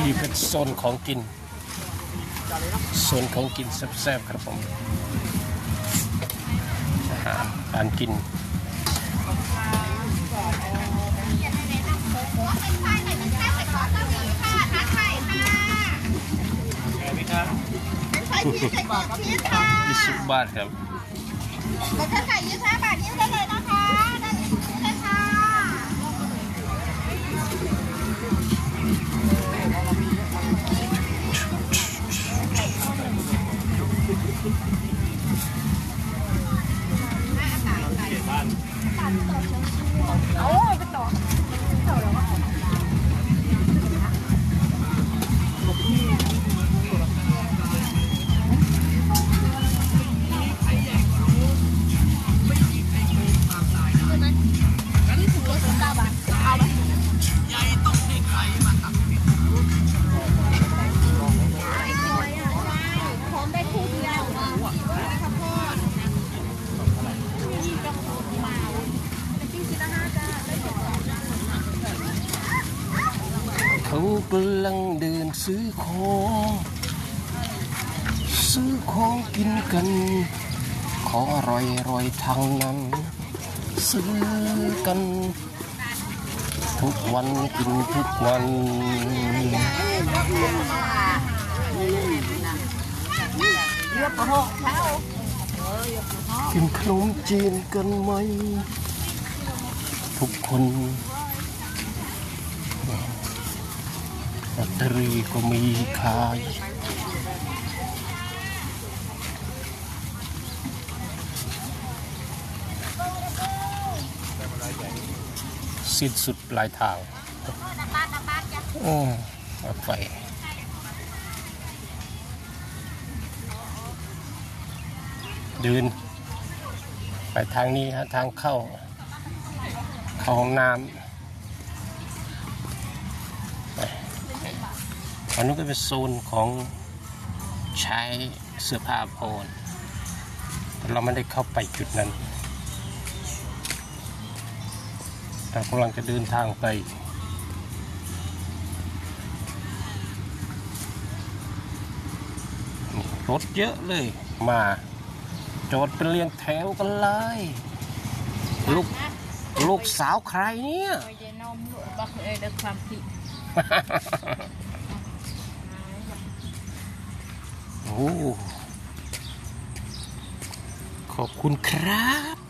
นี่เป็นโซนของกิน โซนของกินแซ่บๆครับผมอาหารการกินใช้ชีสใส่กรอกชีสค่ะยี่สิบบาทครับ แล้วถ้าใส่ยี่สิบห้าบาทนิ้วได้เลยนะคะได้เลยเลยค่ะพร้อ เขากำลังเดินซื้อของ ซื้อของกินกัน ของอร่อยอร่อยทางนั้น ซื้อกัน ทุกวันกินทุกวันกินขนมจีนกันไหม ทุกคน ลอตเตอรี่ก็มีขายสิ้นสุดปลายทางอืมรถไฟเดิน ไปทางนี้ฮะทางเข้าเข้าห้องน้ำไป อันนู้นก็เป็นโซนของใช้เสื้อผ้าโพนแต่เราไม่ได้เข้าไปจุดนั้น เรากำลังจะเดินทางไปนี่รถเยอะเลยมาจอดเป็นเรียงแถวกันเลย ลูกลูกสาวใครเนี่ยโดยเจนมลวกบักเอยเด็กความผิด โอ้ ขอบคุณครับ